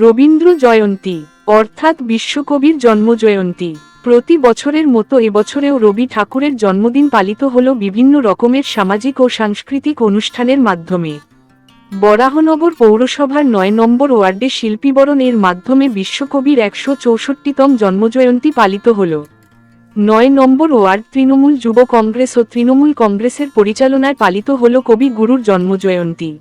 রবীন্দ্র জয়ন্তী, অর্থাৎ বিশ্বকবির জন্মজয়ন্তী। প্রতি বছরের মতো এবছরেও রবি ঠাকুরের জন্মদিন পালিত হল বিভিন্ন রকমের সামাজিক ও সাংস্কৃতিক অনুষ্ঠানের মাধ্যমে। বরাহনগর পৌরসভার নয় নম্বর ওয়ার্ডে শিল্পীবরণ এর মাধ্যমে বিশ্বকবির একশো চৌষট্টিতম জন্মজয়ন্তী পালিত হল। নয় নম্বর ওয়ার্ড তৃণমূল যুব কংগ্রেস ও তৃণমূল কংগ্রেসের পরিচালনায় পালিত হল কবি গুরুর জন্মজয়ন্তী।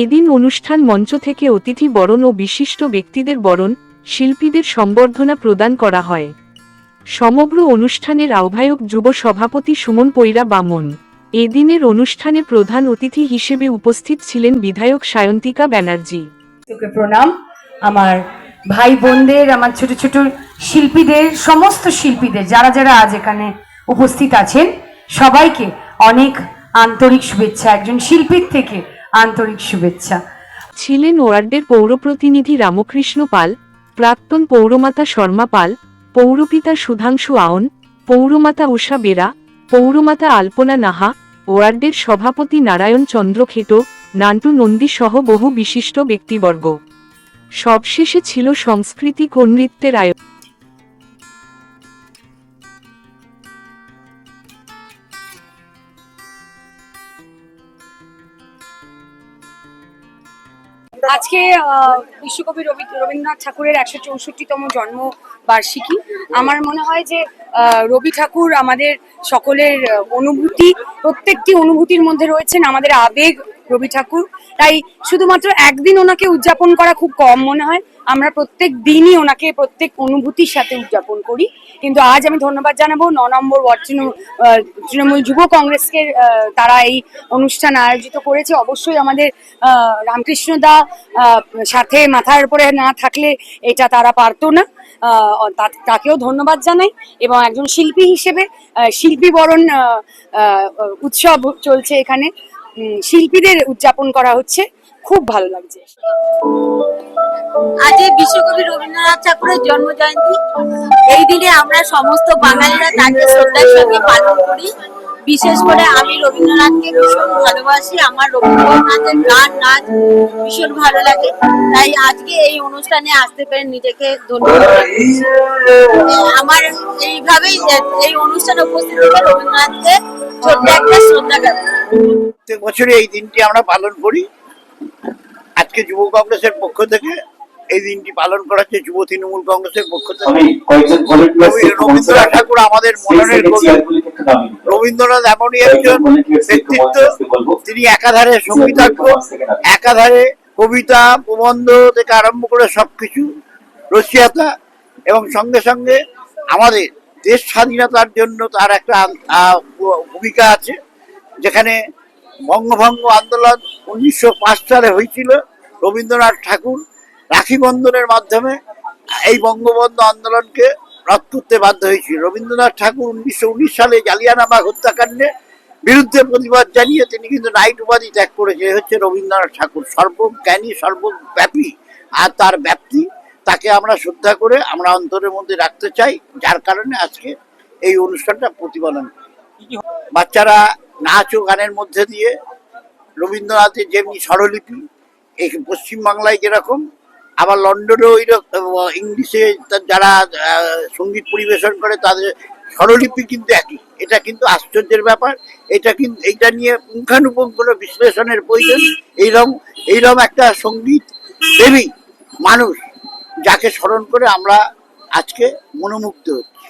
এদিন অনুষ্ঠান মঞ্চ থেকে অতিথি বরণ ও বিশিষ্ট ব্যক্তিদের বরণ, শিল্পীদের সম্বর্ধনা প্রদান করা হয়। সমগ্র অনুষ্ঠানের আহ্বায়ক যুব সভাপতি সুমন পৈরা বামন। এদিনের অনুষ্ঠানে প্রধান অতিথি হিসেবে উপস্থিত ছিলেন বিধায়ক সায়ন্তিকা ব্যানার্জি। তোকে প্রণাম। আমার ভাই বোনদের আমার ছোট ছোট শিল্পীদের, সমস্ত শিল্পীদের, যারা যারা আজ এখানে উপস্থিত আছেন, সবাইকে অনেক আন্তরিক শুভেচ্ছা। একজন শিল্পীর থেকে আন্তরিক শুভেচ্ছা। ছিলেন ওয়ার্ডের পৌরপ্রতিনিধি রামকৃষ্ণ পাল, প্রাক্তন পৌরমাতা শর্মা পাল, পৌরপিতা সুধাংশু আওন পৌরমাতা উষা বেরা, পৌরমাতা আলপনা নাহা, ওয়ার্ডের সভাপতি নারায়ণ চন্দ্র খেটো, নান্টু নন্দী সহ বহু বিশিষ্ট ব্যক্তিবর্গ। সবশেষে ছিল সাংস্কৃতিক ও নৃত্যের আয়োজন। আজকে বিশ্বকবি রবি, রবীন্দ্রনাথ ঠাকুরের একশো চৌষট্টিতম জন্মবার্ষিকী। আমার মনে হয় যে রবি ঠাকুর আমাদের সকলের অনুভূতি, প্রত্যেকটি অনুভূতির মধ্যে রয়েছেন। আমাদের আবেগ রবি ঠাকুর। তাই শুধুমাত্র একদিন ওনাকে উদযাপন করা খুব কম মনে হয়। আমরা প্রত্যেক দিনই ওনাকে প্রত্যেক অনুভূতির সাথে উদযাপন করি। কিন্তু আজ আমি ধন্যবাদ জানাব ন নম্বর ওয়ার্ড তৃণমূল যুব কংগ্রেসকে তারা এই অনুষ্ঠান আয়োজিত করেছে। অবশ্যই আমাদের রামকৃষ্ণ দা সাথে মাথার উপরে না থাকলে এটা তারা পারতো না। তাকেও ধন্যবাদ জানাই এবং একজন শিল্পী হিসেবে শিল্পী বরণ উৎসব চলছে এখানে। শিল্পীদের উদযাপন করা হচ্ছে। খুব ভালো লাগছে। আজ বিশ্বকবি রবীন্দ্রনাথ ঠাকুরের জন্ম জয়ন্তী এই দিনে আমরা সমস্ত বাঙালিরা তাকে শ্রদ্ধার সঙ্গে পালন করি। বিশেষ করে আমি রবীন্দ্রনাথকে ভীষণ ভালোবাসি। আমার রবীন্দ্রনাথের গান, নাচ ভীষণ ভালো লাগে। তাই আজকে এই অনুষ্ঠানে আসতে পেরে নিজেকে ধন্যবাদ। আমার এইভাবেই এই অনুষ্ঠানে উপস্থিত থেকে রবীন্দ্রনাথকে একটা প্রত্যেক বছরে এই দিনটি আমরা পালন করি। আজকে যুব কংগ্রেসের পক্ষ থেকে এই দিনটি পালন করা হচ্ছে যুব তৃণমূল কংগ্রেসের পক্ষ থেকে রবীন্দ্রনাথ ঠাকুর আমাদের মননের কবি। রবীন্দ্রনাথ এমনই একজন ব্যক্তিত্ব। তিনি একাধারে সঙ্গীতজ্ঞ একাধারে কবিতা প্রবন্ধ থেকে আরম্ভ করে সবকিছু রসিয়াতা এবং সঙ্গে সঙ্গে আমাদের দেশ স্বাধীনতার জন্য তার একটা ভূমিকা আছে, যেখানে বঙ্গভঙ্গ আন্দোলন উনিশশো পাঁচ সালে হয়েছিল। রবীন্দ্রনাথ ঠাকুর রাখি বন্ধনের মাধ্যমে এই বঙ্গবন্ধু আন্দোলনকে রদ করতে বাধ্য হয়েছিল। রবীন্দ্রনাথ ঠাকুর উনিশশো উনিশ সালে জালিয়ানাবাগ হত্যাকাণ্ডে বিরুদ্ধে প্রতিবাদ জানিয়ে তিনি কিন্তু নাইট উপাধি ত্যাগ করেছে হচ্ছে রবীন্দ্রনাথ ঠাকুর। সর্বজ্ঞানী, সর্বব্যাপী, আর তার ব্যাপ্তি তাকে আমরা শ্রদ্ধা করে আমরা অন্তরের মধ্যে রাখতে চাই যার কারণে আজকে এই অনুষ্ঠানটা প্রতিপালন বাচ্চারা নাচ ও গানের মধ্যে দিয়ে রবীন্দ্রনাথের যেমনি স্বরলিপি এই পশ্চিমবাংলায় যেরকম আবার লন্ডনেও ওই ইংলিশে যারা সংগীত পরিবেশন করে তাদের স্বরলিপি কিন্তু একই। এটা কিন্তু আশ্চর্যের ব্যাপার। এটা কিন্তু এইটা নিয়ে পুঙ্খানুপুঙ্খ বিশ্লেষণের প্রয়োজন। এইরকম এইরকম একটা সংগীত প্রেমী মানুষ যাকে স্মরণ করে আমরা আজকে মনোমুগ্ধ হচ্ছি।